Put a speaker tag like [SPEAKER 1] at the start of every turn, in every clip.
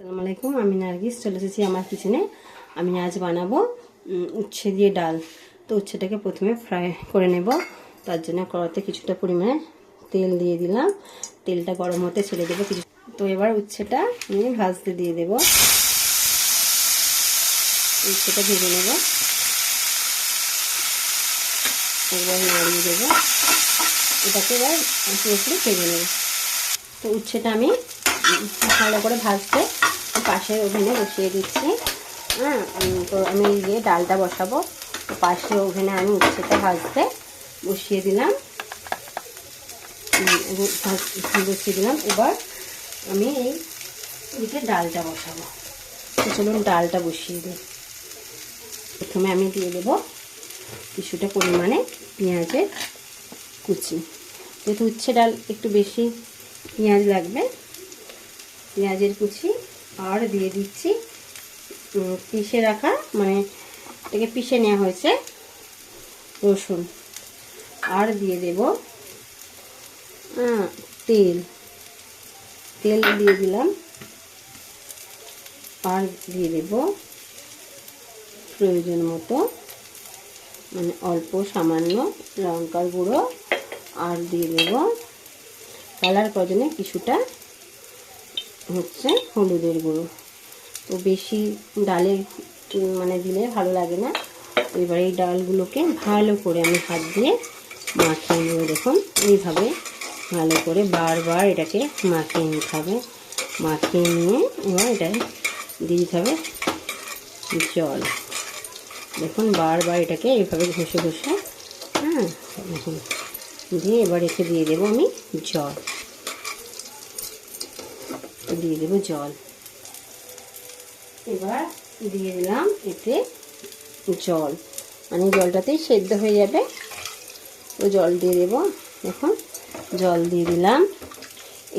[SPEAKER 1] আসসালামু আলাইকুম, আমি নার্গিস, চলে এসেছি আমার কিচেনে আমি আজ বানাবো উচ্ছে দিয়ে ডাল। তো উচ্ছেটাকে প্রথমে ফ্রাই করে নেব। তার জন্য কড়াতে কিছুটা পরিমাণে তেল দিয়ে দিলাম। তেলটা গরম হতে ছেড়ে দেবো কিছু তো এবার উচ্ছেটা আমি ভাজতে দিয়ে দেব। উচ্ছেটা ভেজে নেব। একবার নাড়িয়ে দেবো। এটাকে এবার পুরোপুরি ভেজে নেব। তো উচ্ছেটা আমি ভালো করে ভাজতে পাশের ওভেনে বসিয়ে দিচ্ছি। হ্যাঁ তো আমি গিয়ে ডালটা বসাবো, তো পাশের ওভেনে আমি উচ্ছেটা ভাজতে বসিয়ে দিলাম। বসিয়ে দিলাম। এবার আমি এই দিকে ডালটা বসাবো। তো চলুন ডালটা বসিয়ে দিই। প্রথমে আমি দিয়ে দেবো কিছুটা পরিমাণে পেঁয়াজের কুচি। যেহেতু উচ্ছে ডাল একটু বেশি পেঁয়াজ লাগবে পেঁয়াজের কুচি আর দিয়ে দিচ্ছি পিষে রাখা মানে এটাকে পিষে নেওয়া হয়েছে রসুন। আর দিয়ে দেব তেল। তেল দিয়ে দিলাম। আর দিয়ে দেব প্রয়োজন মতো মানে অল্প সামান্য লঙ্কার গুঁড়ো। আর দিয়ে দেব, কালার প্রয়োজনে কিছুটা হচ্ছে হলুদের গুঁড়ো। তো বেশি ডালে মানে দিলে ভালো লাগে না। এবার এই ডালগুলোকে ভালো করে আমি হাত দিয়ে মাখিয়ে নেব। দেখুন, এইভাবে ভালো করে বারবার এটাকে মাখিয়ে নিতে হবে। মাখিয়ে নিয়ে এবার এটা দিয়ে দিতে হবে জল। দেখুন, বারবার এটাকে এইভাবে ঘষে ঘষে হ্যাঁ দেখুন, দিয়ে এবার একে দিয়ে দেবো আমি জল। দিয়ে দেবো জল। এবার দিয়ে দিলাম এতে জল। মানে জলটাতেই সেদ্ধ হয়ে যাবে। তো জল দিয়ে দেবো। এখন জল দিয়ে দিলাম।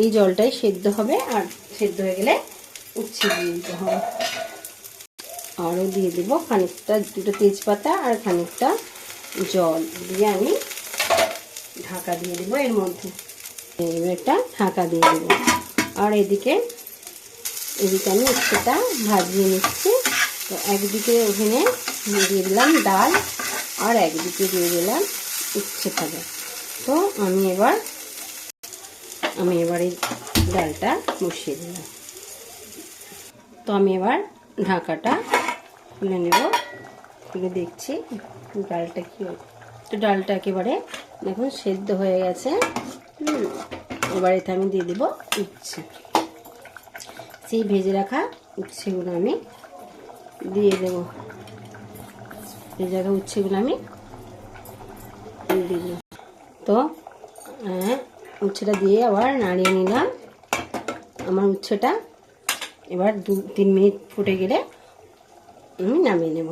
[SPEAKER 1] এই জলটাই সেদ্ধ হবে আর সেদ্ধ হয়ে গেলে উচ্ছে দিয়ে দিতে হবে। আরও দিয়ে দেবো খানিকটা দুটো তেজপাতা আর খানিকটা জল দিয়ে আমি ঢাকা দিয়ে দেবো এর মধ্যে। এবার একটা ঢাকা দিয়ে দেবো। আর এদিকে এদিকে আমি উচ্ছেটা ভাজিয়ে নিচ্ছি। তো একদিকে ওভেনে দিয়ে দিলাম ডাল, আর একদিকে দিয়ে দিলাম উচ্ছে ভাজা। তো আমি এবার আমি এবার এই ডালটা বসিয়ে দিলাম। তো আমি এবার ঢাকাটা খুলে নেব। খুলে দেখছি ডালটা কি তো ডালটা একেবারে দেখুন সেদ্ধ হয়ে গেছে। এবার এতে আমি দিয়ে দেবো উচ্ছে। সেই ভেজে রাখা উচ্ছেগুলো আমি দিয়ে দেবো। ভেজে রাখা উচ্ছেগুলো আমি দিয়ে দিলাম তো হ্যাঁ উচ্ছেটা দিয়ে আবার নাড়িয়ে নিলাম। আমার উচ্ছেটা এবার দু, তিন মিনিট ফুটে গেলে আমি নামিয়ে নেব।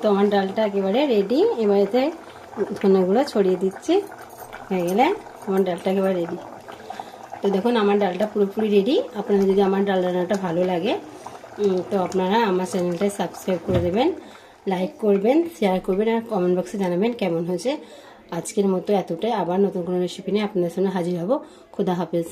[SPEAKER 1] তো আমার ডালটা একেবারে রেডি এবার এতে ধনেগুলো ছড়িয়ে দিচ্ছি। হয়ে গেলে আমার ডালটা একেবারে রেডি তো দেখুন, আমার ডালটা পুরোপুরি রেডি আপনাদের যদি আমার ডাল রান্নাটা ভালো লাগে তো আপনারা আমার চ্যানেলটায় সাবস্ক্রাইব করে দেবেন লাইক করবেন শেয়ার করবেন, আর কমেন্ট বক্সে জানাবেন কেমন হয়েছে। আজকের মতো এতটাই। আবার নতুন কোনো রেসিপি নিয়ে আপনাদের সামনে হাজির হব। খুদা হাফেজ।